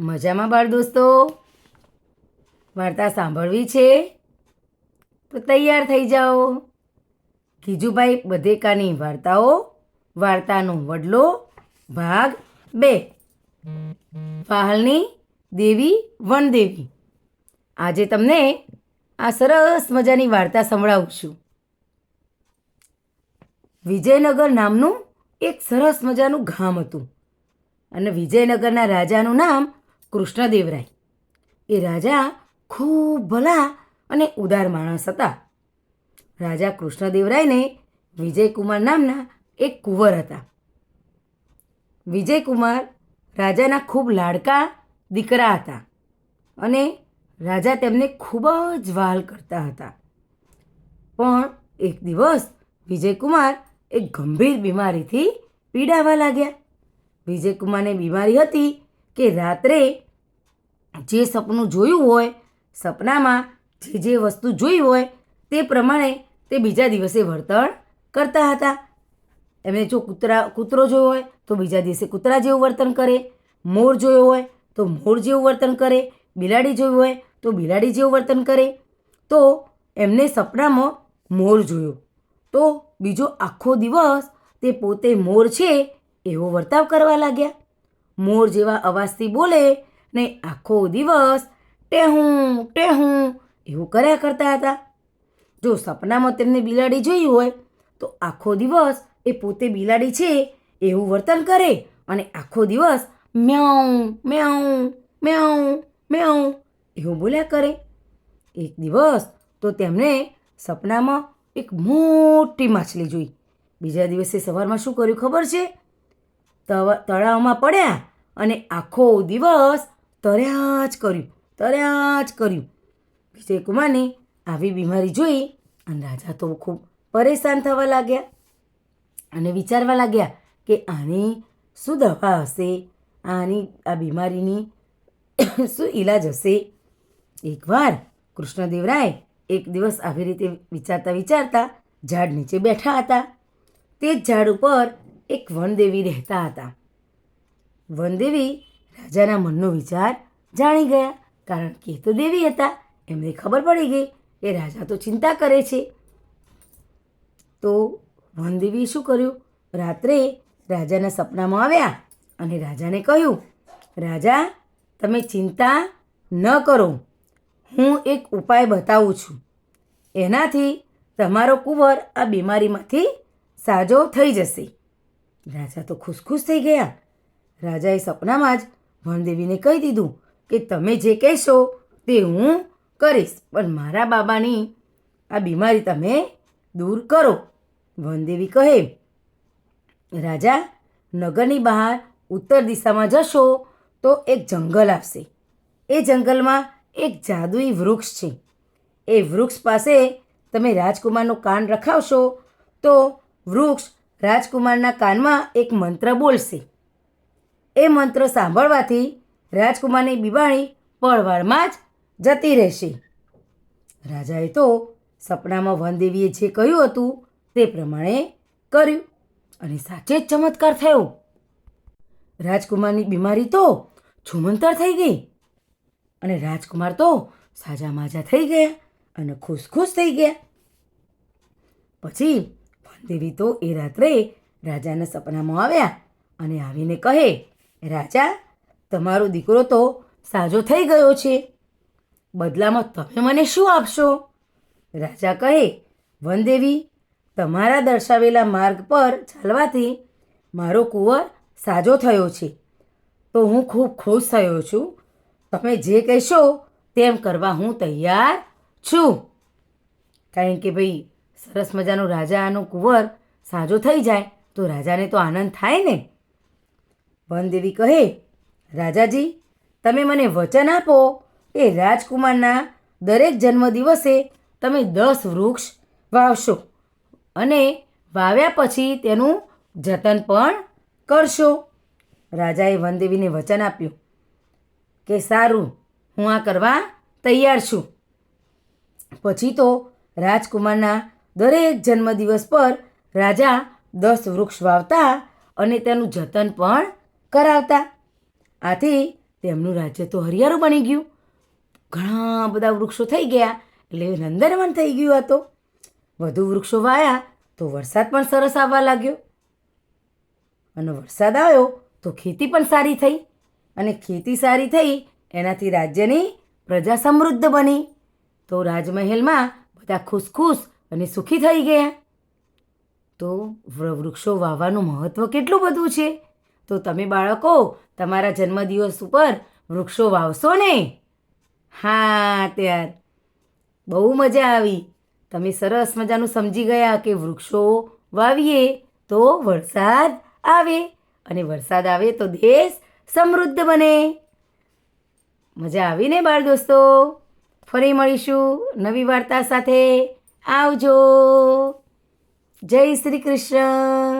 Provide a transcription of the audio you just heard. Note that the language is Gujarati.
મજામાં બાળ દોસ્તો? વાર્તા સાંભળવી છે? તો તૈયાર થઈ જાઓ. કીજુભાઈ બધેકાની વાર્તાઓ, વાર્તાનો વડલો, ભાગ બે. પાહલની દેવી, વનદેવી. આજે તમને આ સરસ મજાની વાર્તા સંભળાવું છું. વિજયનગર નામનું એક સરસ મજાનું ગામ હતું. અને વિજયનગરના રાજાનું નામ કૃષ્ણદેવરાય. એ રાજા ખૂબ ભલા અને ઉદાર માણસ હતા. રાજા કૃષ્ણદેવરાયને વિજયકુમાર નામના એક કુંવર હતા. વિજયકુમાર રાજાના ખૂબ લાડકા દીકરા હતા અને રાજા તેમને ખૂબ જ વહાલ કરતા હતા. પણ એક દિવસ વિજયકુમાર એક ગંભીર બીમારીથી પીડાવા લાગ્યા. વિજયકુમારને બીમારી હતી કે રાત્રે જે સપનું જોયું હોય, સપનામાં જે જે વસ્તુ જોઈ હોય, તે પ્રમાણે તે બીજા દિવસે વર્તન કરતા હતા. એમને જો કૂતરા, કૂતરો જોયો હોય, તો બીજા દિવસે કૂતરા જેવું વર્તન કરે. મોર જોયો હોય, તો મોર જેવું વર્તન કરે. બિલાડી જોયું હોય, તો બિલાડી જેવું વર્તન કરે. તો એમને સપનામાં મોર જોયો. તો બીજો આખો દિવસ તે પોતે મોર છે એવો વર્તાવ કરવા લાગ્યા. મોર જેવા અવાજથી બોલે, ને આખો દિવસ ટેહું ટેહું એવું કર્યા કરતા હતા. જો સપનામાં તેમને બિલાડી જોઈ હોય, તો આખો દિવસ એ પોતે બિલાડી છે એવું વર્તન કરે અને આખો દિવસ મ્યાઉં મ્યાઉં મ્યાઉં મ્યાઉં એવું બોલ્યા કરે. એક દિવસ તો તેમણે સપનામાં એક મોટી માછલી જોઈ. બીજા દિવસે સવારમાં શું કર્યું ખબર છે? તળાવમાં પડ્યા અને આખો દિવસ તર્યા જ કર્યું, તર્યા જ કર્યું. વિજયકુમારને આવી બીમારી જોઈ અને રાજા તો ખૂબ પરેશાન થવા લાગ્યા અને વિચારવા લાગ્યા કે આની શું દવા હશે, આની આ બીમારીની શું ઈલાજ હશે? એકવાર કૃષ્ણદેવરાય એક દિવસ આવી રીતે વિચારતા વિચારતા ઝાડ નીચે બેઠા હતા. તે જ ઝાડ ઉપર એક વનદેવી રહેતા હતા. વનદેવી રાજાના મનનો વિચાર જાણી ગયા, કારણ કે તો દેવી હતા. એમને ખબર પડી ગઈ કે રાજા તો ચિંતા કરે છે. તો વનદેવીએ શું કર્યું? રાત્રે રાજાના સપનામાં આવ્યા અને રાજાને કહ્યું, રાજા, તમે ચિંતા ન કરો. હું એક ઉપાય બતાવું છું. એનાથી તમારો કુંવર આ બીમારીમાંથી સાજો થઈ જશે. રાજા તો ખુશ ખુશ થઈ ગયા. રાજાએ સપનામાં જ વનદેવીને કહી દીધું કે તમે જે કહેશો તે હું કરીશ, પણ મારા બાબાની આ બીમારી તમે દૂર કરો. વનદેવી કહે, રાજા, નગરની બહાર ઉત્તર દિશામાં જશો તો એક જંગલ આવશે. એ જંગલમાં એક જાદુઈ વૃક્ષ છે. એ વૃક્ષ પાસે તમે રાજકુમારનું કાન રખાવશો તો વૃક્ષ રાજકુમારના કાનમાં એક મંત્ર બોલશે. એ મંત્ર સાંભળવાથી રાજકુમારની બીબાણી પળવાળમાં જ જતી રહેશે. રાજાએ તો સપનામાં વનદેવીએ જે કહ્યું હતું તે પ્રમાણે કર્યું અને સાચે જ ચમત્કાર થયો. રાજકુમારની બીમારી તો છુમંતર થઈ ગઈ અને રાજકુમાર તો સાજા માજા થઈ ગયા અને ખુશ ખુશ થઈ ગયા. પછી વનદેવી તો એ રાત્રે રાજાના સપનામાં આવ્યા અને આવીને કહે, રાજા, તમારો દીકરો તો સાજો થઈ ગયો છે. બદલામાં તમે મને શું આપશો? રાજા કહે, વનદેવી, તમારા દર્શાવેલા માર્ગ પર ચાલવાથી મારો કુંવર સાજો થયો છે. તો હું ખૂબ ખુશ થયો છું. તમે જે કહેશો તેમ કરવા હું તૈયાર છું. કારણ કે ભાઈ સરસ મજાનું રાજાનું કુંવર સાજો થઈ જાય તો રાજાને તો આનંદ થાય ને. વનદેવી કહે, રાજાજી, તમે મને વચન આપો. એ રાજકુમારના દરેક જન્મદિવસે તમે દસ વૃક્ષ વાવશો અને વાવ્યા પછી તેનું જતન પણ કરશો. રાજાએ વનદેવીને વચન આપ્યું કે, સારું, હું આ કરવા તૈયાર છું. પછી તો રાજકુમારના દરેક જન્મદિવસ પર રાજા દસ વૃક્ષ વાવતા અને તેનું જતન પણ કરાવતા. આથી તેમનું રાજ્ય તો હરિયાળું બની ગયું. ઘણા બધા વૃક્ષો થઈ ગયા, એટલે નંદનવન થઈ ગયું હતો વધુ વૃક્ષો વાયા તો વરસાદ પણ સરસ આવવા લાગ્યો. અને વરસાદ આવ્યો તો ખેતી પણ સારી થઈ. અને ખેતી સારી થઈ એનાથી રાજ્યની પ્રજા સમૃદ્ધ બની. તો રાજમહેલમાં બધા ખુશ ખુશ અને સુખી થઈ ગયા? તો વૃક્ષો વાવવાનું મહત્ત્વ કેટલું બધું છે? તો તમે બાળકો, તમારા જન્મદિવસ ઉપર વૃક્ષો વાવશો ને? હા, ત્યાર. બહુ મજા આવી. તમે સરસ મજાનું સમજી ગયા કે વૃક્ષો વાવીએ તો વરસાદ આવે અને વરસાદ આવે તો દેશ સમૃદ્ધ બને. મજા આવી ને બાળ દોસ્તો? ફરી મળીશું નવી વાર્તા સાથે. આવજો. જય શ્રી કૃષ્ણ.